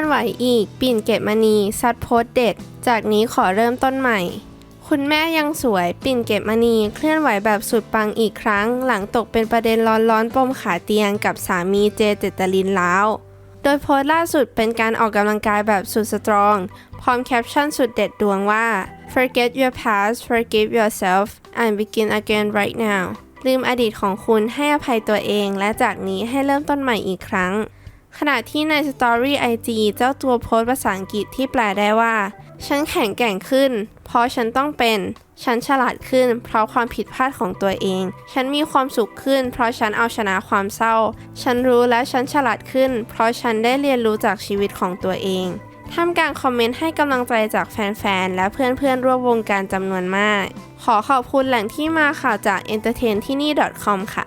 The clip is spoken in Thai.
อนไหวอีก ปิ่นเกตมณีซัดโพสเด็ด จากนี้ขอเริ่มต้นใหม่ คุณแม่ยังสวย ปิ่นเกตมณีเคลื่อนไหวแบบสุดปังอีกครั้ง หลังตกเป็นประเด็นร้อนๆปมขาเตียงกับสามีเจเจตลินแล้ว โดยโพสล่าสุดเป็นการออกกำลังกายแบบสุดสตรอง พร้อมแคปชั่นสุดเด็ดดวงว่า forget your past forgive yourself and begin again right now ลืมอดีตของคุณให้อภัยตัวเอง และจากนี้ให้เริ่มต้นใหม่อีกครั้ง ขณะที่ในสตอรี่ไอจีเจ้าตัวโพสต์ภาษาอังกฤษที่แปลได้ว่า ฉันแข็งแกร่งขึ้น เพราะฉันต้องเป็น ฉันฉลาดขึ้น เพราะความผิดพลาดของตัวเอง ฉันมีความสุขขึ้น เพราะฉันเอาชนะความเศร้า ฉันรู้และฉันฉลาดขึ้น เพราะฉันได้เรียนรู้จากชีวิตของตัวเองท่ามกลางคอมเมนต์ให้กำลังใจจากแฟน ๆ และเพื่อน ๆ ร่วมวงการจำนวนมาก ขอขอบคุณแหล่งที่มาข่าวจาก entertain ที่นี่ .com ค่ะ